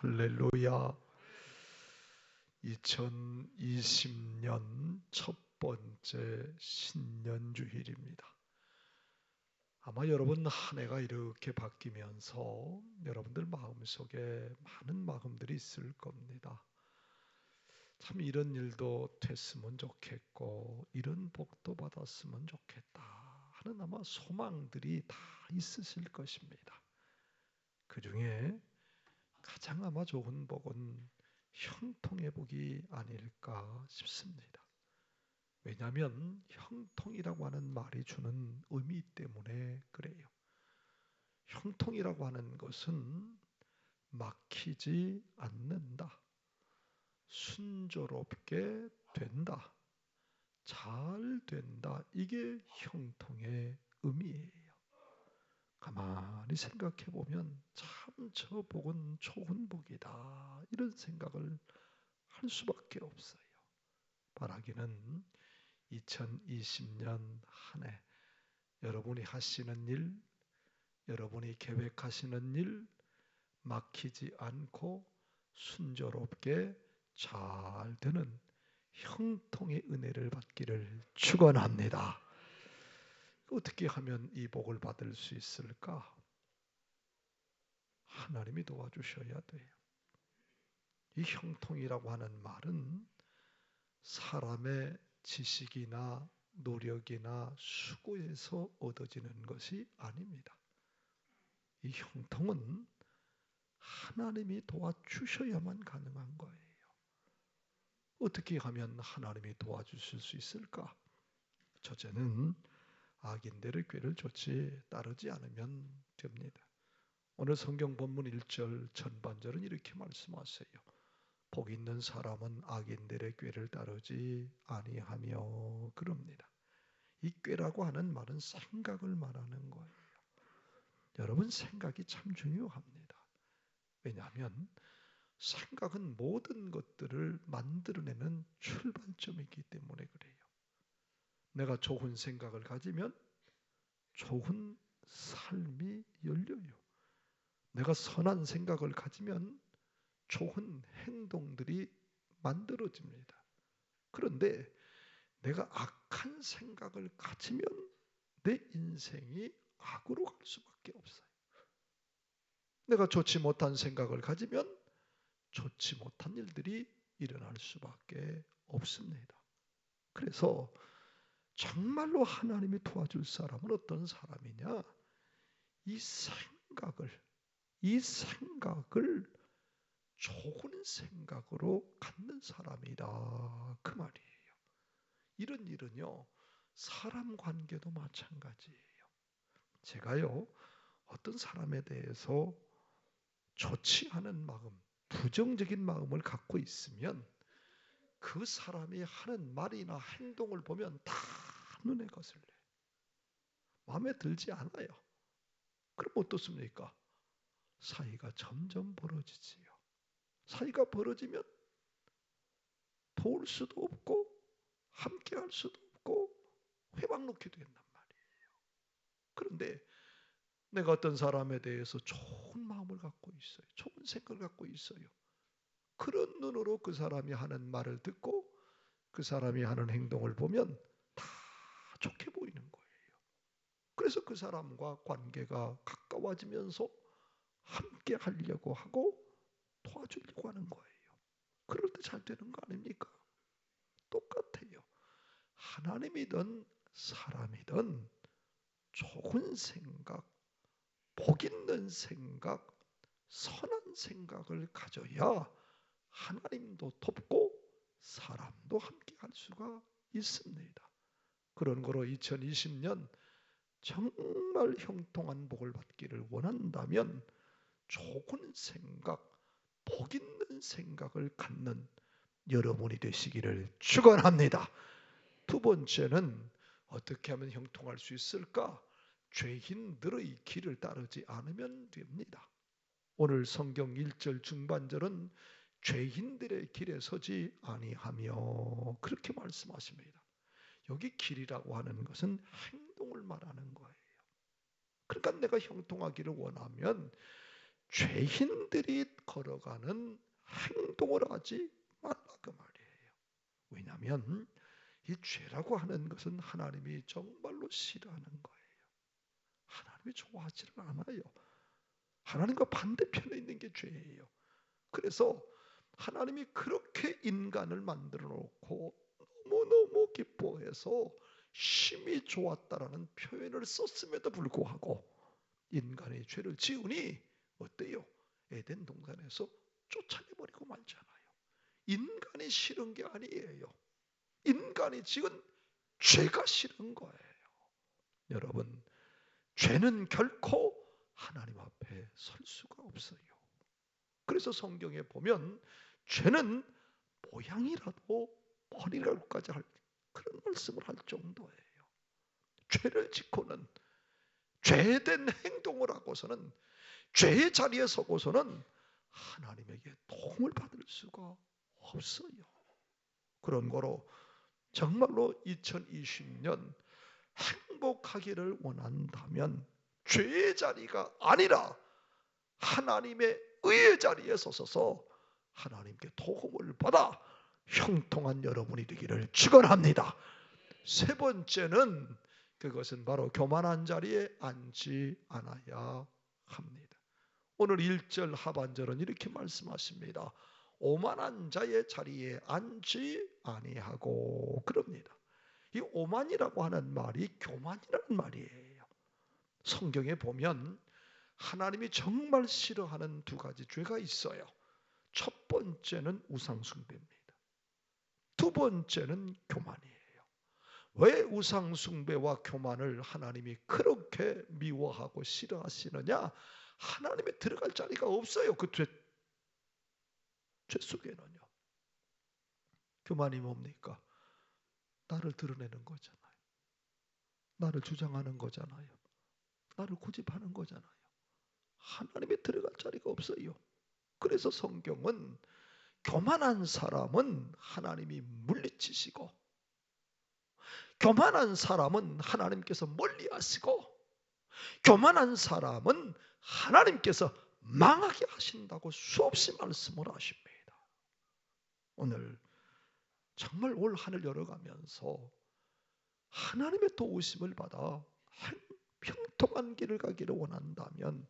할렐루야. 2020년 첫 번째 신년주일입니다. 아마 여러분 한 해가 이렇게 바뀌면서 여러분들 마음속에 많은 마음들이 있을 겁니다. 참 이런 일도 됐으면 좋겠고 이런 복도 받았으면 좋겠다 하는 아마 소망들이 다 있으실 것입니다. 그 중에 가장 아마 좋은 복은 형통의 복이 아닐까 싶습니다. 왜냐하면 형통이라고 하는 말이 주는 의미 때문에 그래요. 형통이라고 하는 것은 막히지 않는다. 순조롭게 된다. 잘 된다. 이게 형통의 의미예요. 가만히 생각해 보면 참 저 복은 좋은 복이다 이런 생각을 할 수밖에 없어요. 바라기는 2020년 한 해 여러분이 하시는 일, 여러분이 계획하시는 일 막히지 않고 순조롭게 잘 되는 형통의 은혜를 받기를 축원합니다. 어떻게 하면 이 복을 받을 수 있을까? 하나님이 도와주셔야 돼요. 이 형통이라고 하는 말은 사람의 지식이나 노력이나 수고에서 얻어지는 것이 아닙니다. 이 형통은 하나님이 도와주셔야만 가능한 거예요. 어떻게 하면 하나님이 도와주실 수 있을까? 첫째는 악인들의 꾀를 좇지 따르지 않으면 됩니다. 오늘 성경 본문 1절 전반절은 이렇게 말씀하세요. 복 있는 사람은 악인들의 꾀를 따르지 아니하며 그럽니다. 이 꾀라고 하는 말은 생각을 말하는 거예요. 여러분 생각이 참 중요합니다. 왜냐하면 생각은 모든 것들을 만들어내는 출발점이기 때문에 그래요. 내가 좋은 생각을 가지면 좋은 삶이 열려요. 내가 선한 생각을 가지면 좋은 행동들이 만들어집니다. 그런데 내가 악한 생각을 가지면 내 인생이 악으로 갈 수밖에 없어요. 내가 좋지 못한 생각을 가지면 좋지 못한 일들이 일어날 수밖에 없습니다. 그래서 정말로 하나님이 도와줄 사람은 어떤 사람이냐? 이 생각을, 이 생각을 좋은 생각으로 갖는 사람이다. 그 말이에요. 이런 일은요, 사람 관계도 마찬가지예요. 제가요, 어떤 사람에 대해서 좋지 않은 마음, 부정적인 마음을 갖고 있으면 그 사람이 하는 말이나 행동을 보면 다 눈에 거슬려. 마음에 들지 않아요. 그럼 어떻습니까? 사이가 점점 벌어지지요. 사이가 벌어지면 도울 수도 없고 함께 할 수도 없고 회방 놓게 된단 말이에요. 그런데 내가 어떤 사람에 대해서 좋은 마음을 갖고 있어요. 좋은 생각을 갖고 있어요. 그런 눈으로 그 사람이 하는 말을 듣고 그 사람이 하는 행동을 보면 다 좋게 보이는 거예요. 그래서 그 사람과 관계가 가까워지면서 함께 하려고 하고 도와주려고 하는 거예요. 그럴 때 잘 되는 거 아닙니까? 똑같아요. 하나님이든 사람이든 좋은 생각, 복 있는 생각, 선한 생각을 가져야 하나님도 돕고 사람도 함께 할 수가 있습니다. 그런 거로 2020년 정말 형통한 복을 받기를 원한다면 좋은 생각, 복 있는 생각을 갖는 여러분이 되시기를 축원합니다. 두 번째는 어떻게 하면 형통할 수 있을까? 죄인들의 길을 따르지 않으면 됩니다. 오늘 성경 1절 중반절은 죄인들의 길에 서지 아니하며 그렇게 말씀하십니다. 여기 길이라고 하는 것은 행동을 말하는 거예요. 그러니까 내가 형통하기를 원하면 죄인들이 걸어가는 행동을 하지 말라 그 말이에요. 왜냐하면 이 죄라고 하는 것은 하나님이 정말로 싫어하는 거예요. 하나님이 좋아하지를 않아요. 하나님과 반대편에 있는 게 죄예요. 그래서 하나님이 그렇게 인간을 만들어 놓고 너무너무 기뻐해서 심히 좋았다라는 표현을 썼음에도 불구하고 인간의 죄를 지으니 어때요? 에덴 동산에서 쫓아내버리고 말잖아요. 인간이 싫은 게 아니에요. 인간이 지은 죄가 싫은 거예요. 여러분, 죄는 결코 하나님 앞에 설 수가 없어요. 그래서 성경에 보면 죄는 모양이라도 버리라고까지 할 그런 말씀을 할 정도예요. 죄를 짓고는 죄된 행동을 하고서는 죄의 자리에 서고서는 하나님에게 도움을 받을 수가 없어요. 그런 거로 정말로 2020년 행복하기를 원한다면 죄의 자리가 아니라 하나님의 의의 자리에 서서 하나님께 도움을 받아 형통한 여러분이 되기를 축원합니다. 세 번째는 그것은 바로 교만한 자리에 앉지 않아야 합니다. 오늘 1절 하반절은 이렇게 말씀하십니다. 오만한 자의 자리에 앉지 아니하고 그럽니다. 이 오만이라고 하는 말이 교만이라는 말이에요. 성경에 보면 하나님이 정말 싫어하는 두 가지 죄가 있어요. 첫 번째는 우상숭배입니다. 두 번째는 교만이에요. 왜 우상숭배와 교만을 하나님이 그렇게 미워하고 싫어하시느냐? 하나님의 들어갈 자리가 없어요. 그 죄, 죄 속에는요. 교만이 뭡니까? 나를 드러내는 거잖아요. 나를 주장하는 거잖아요. 나를 고집하는 거잖아요. 하나님의 들어갈 자리가 없어요. 그래서 성경은 교만한 사람은 하나님이 물리치시고 교만한 사람은 하나님께서 멀리 하시고 교만한 사람은 하나님께서 망하게 하신다고 수없이 말씀을 하십니다. 오늘 정말 올 한을 열어가면서 하나님의 도우심을 받아 평통한 길을 가기를 원한다면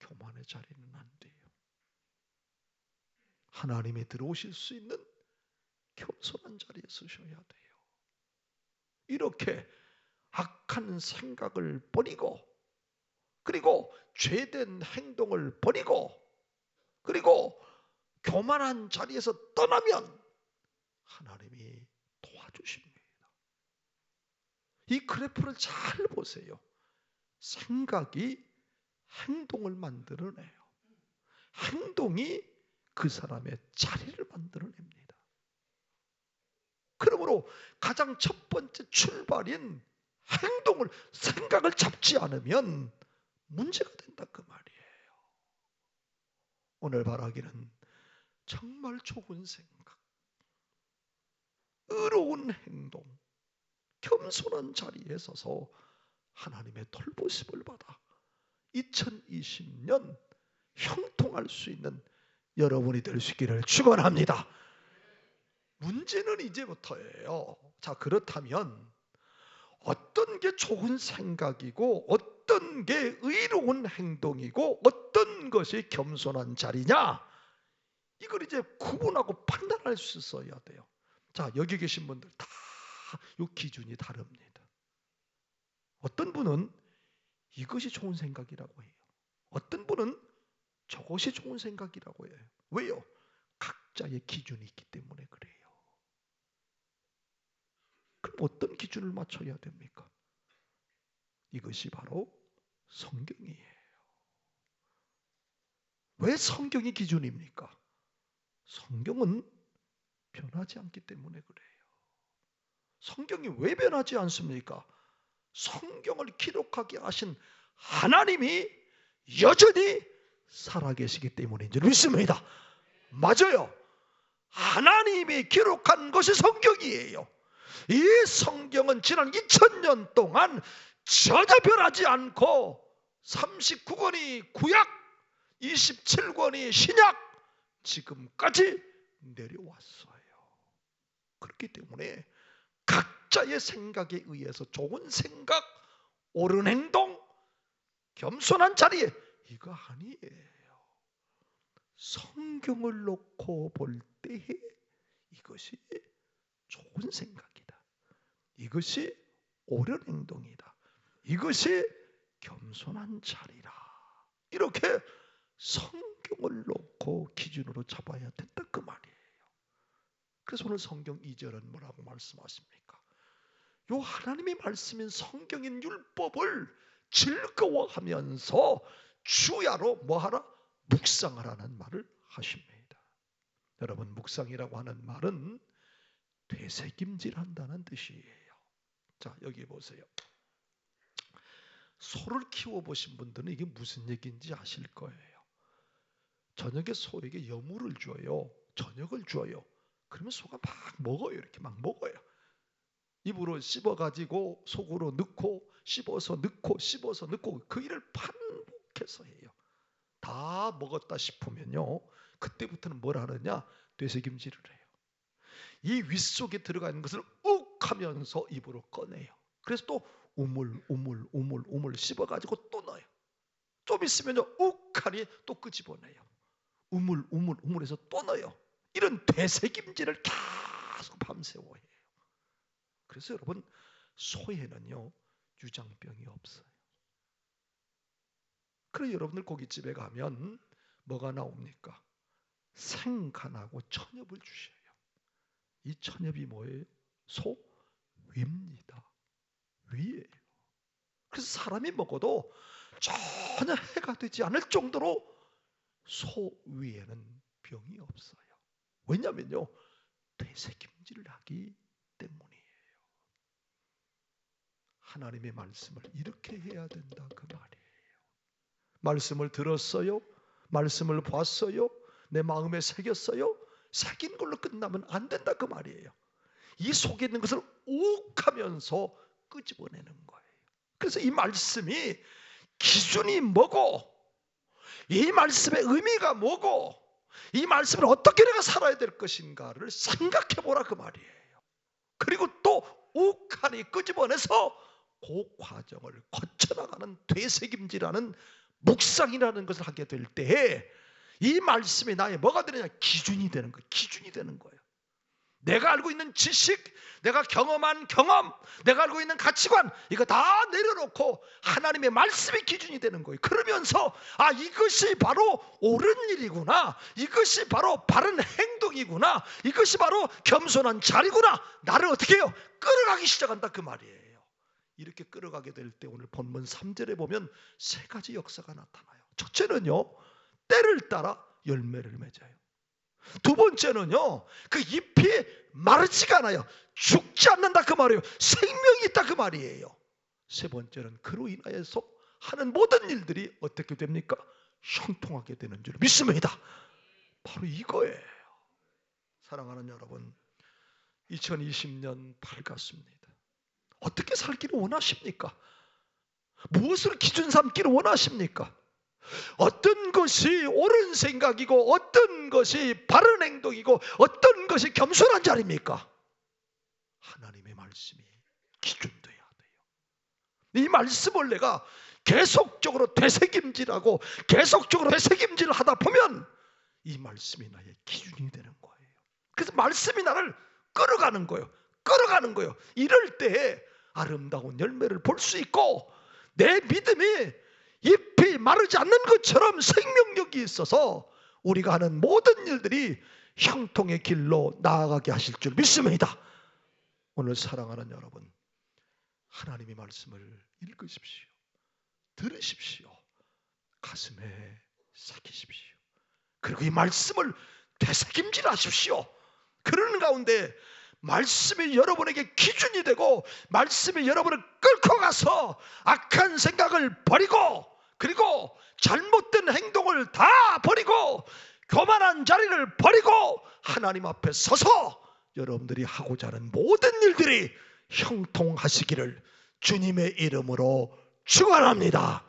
교만의 자리는 안 돼요. 하나님이 들어오실 수 있는 겸손한 자리에 서셔야 돼요. 이렇게 악한 생각을 버리고 그리고 죄된 행동을 버리고 그리고 교만한 자리에서 떠나면 하나님이 도와주십니다. 이 그래프를 잘 보세요. 생각이 행동을 만들어내요. 행동이 그 사람의 자리를 만들어냅니다. 그러므로 가장 첫 번째 출발인 행동을 생각을 잡지 않으면 문제가 된다 그 말이에요. 오늘 바라기는 정말 좋은 생각, 의로운 행동, 겸손한 자리에 서서 하나님의 돌보심을 받아 2020년 형통할 수 있는 여러분이 될 수 있기를 축원합니다. 문제는 이제부터예요. 자, 그렇다면 어떤 게 좋은 생각이고 어떤 게 의로운 행동이고 어떤 것이 겸손한 자리냐? 이걸 이제 구분하고 판단할 수 있어야 돼요. 자, 여기 계신 분들 다 이 기준이 다릅니다. 어떤 분은 이것이 좋은 생각이라고 해요. 어떤 분은 저것이 좋은 생각이라고 해요. 왜요? 각자의 기준이 있기 때문에 그래요. 그럼 어떤 기준을 맞춰야 됩니까? 이것이 바로 성경이에요. 왜 성경이 기준입니까? 성경은 변하지 않기 때문에 그래요. 성경이 왜 변하지 않습니까? 성경을 기록하게 하신 하나님이 여전히 살아계시기 때문인 줄 믿습니다. 맞아요. 하나님이 기록한 것이 성경이에요. 이 성경은 지난 2000년 동안 전혀 변하지 않고 39권이 구약, 27권의 신약 지금까지 내려왔어요. 그렇기 때문에 각자의 생각에 의해서 좋은 생각, 옳은 행동, 겸손한 자리에 이거 아니에요. 성경을 놓고 볼 때에 이것이 좋은 생각이다. 이것이 옳은 행동이다. 이것이 겸손한 자리라. 이렇게 성경을 놓고 기준으로 잡아야 된다 그 말이에요. 그래서 오늘 성경 2절은 뭐라고 말씀하십니까? 요 하나님의 말씀인 성경인 율법을 즐거워하면서 주야로 뭐하라? 묵상하라는 말을 하십니다. 여러분 묵상이라고 하는 말은 되새김질한다는 뜻이에요. 자 여기 보세요. 소를 키워 보신 분들은 이게 무슨 얘기인지 아실 거예요. 저녁에 소에게 여물을 줘요. 저녁을 줘요. 그러면 소가 막 먹어요. 이렇게 막 먹어요. 입으로 씹어 가지고 속으로 넣고 씹어서 넣고 씹어서 넣고 그 일을 반 복해서 해요. 다 먹었다 싶으면요. 그때부터는 뭘 하느냐? 되새김질을 해요. 이 윗속에 들어가 있는 것을 욱 하면서 입으로 꺼내요. 그래서 또 우물 우물 우물 우물 씹어 가지고 또 넣어요. 좀 있으면요. 욱 하니 또 끄집어내요. 우물 우물 우물에서 또 넣어요. 이런 되새김질을 계속 밤새워 해요. 그래서 여러분 소에는요 유장병이 없어요. 그래서 여러분들 고깃집에 가면 뭐가 나옵니까? 생간하고 천엽을 주셔요. 이 천엽이 뭐예요? 소 위입니다. 위예요. 그래서 사람이 먹어도 전혀 해가 되지 않을 정도로 소 위에는 병이 없어요. 왜냐면요. 되새김질을 하기 때문이에요. 하나님의 말씀을 이렇게 해야 된다 그 말이에요. 말씀을 들었어요. 말씀을 봤어요. 내 마음에 새겼어요. 새긴 걸로 끝나면 안 된다 그 말이에요. 이 속에 있는 것을 욱하면서 끄집어내는 거예요. 그래서 이 말씀이 기준이 뭐고 이 말씀의 의미가 뭐고 이 말씀을 어떻게 내가 살아야 될 것인가를 생각해 보라 그 말이에요. 그리고 또 욱하니 끄집어내서 그 과정을 거쳐나가는 되새김질하는 묵상이라는 것을 하게 될 때에 이 말씀이 나의 뭐가 되느냐 기준이 되는 거예요. 기준이 되는 거예요. 내가 알고 있는 지식, 내가 경험한 경험, 내가 알고 있는 가치관 이거 다 내려놓고 하나님의 말씀이 기준이 되는 거예요. 그러면서 아 이것이 바로 옳은 일이구나. 이것이 바로 바른 행동이구나. 이것이 바로 겸손한 자리구나. 나를 어떻게 해요? 끌어가기 시작한다 그 말이에요. 이렇게 끌어가게 될 때 오늘 본문 3절에 보면 세 가지 역사가 나타나요. 첫째는요. 때를 따라 열매를 맺어요. 두 번째는요. 그 잎이 마르지가 않아요. 죽지 않는다 그 말이에요. 생명이 있다 그 말이에요. 세 번째는 그로 인하여서 하는 모든 일들이 어떻게 됩니까? 형통하게 되는 줄 믿습니다. 바로 이거예요. 사랑하는 여러분, 2020년 밝았습니다. 어떻게 살기를 원하십니까? 무엇을 기준 삼기를 원하십니까? 어떤 것이 옳은 생각이고 어떤 것이 바른 행동이고 어떤 것이 겸손한 자리입니까? 하나님의 말씀이 기준돼야 돼요. 이 말씀을 내가 계속적으로 되새김질하고 계속적으로 되새김질을 하다 보면 이 말씀이 나의 기준이 되는 거예요. 그래서 말씀이 나를 끌어가는 거예요. 끌어가는 거예요. 이럴 때 아름다운 열매를 볼 수 있고 내 믿음이 잎이 마르지 않는 것처럼 생명력이 있어서 우리가 하는 모든 일들이 형통의 길로 나아가게 하실 줄 믿습니다. 오늘 사랑하는 여러분, 하나님의 말씀을 읽으십시오. 들으십시오. 가슴에 새기십시오. 그리고 이 말씀을 되새김질 하십시오. 그러는 가운데 말씀이 여러분에게 기준이 되고 말씀이 여러분을 끌고 가서 악한 생각을 버리고 그리고 잘못된 행동을 다 버리고 교만한 자리를 버리고 하나님 앞에 서서 여러분들이 하고자 하는 모든 일들이 형통하시기를 주님의 이름으로 축원합니다.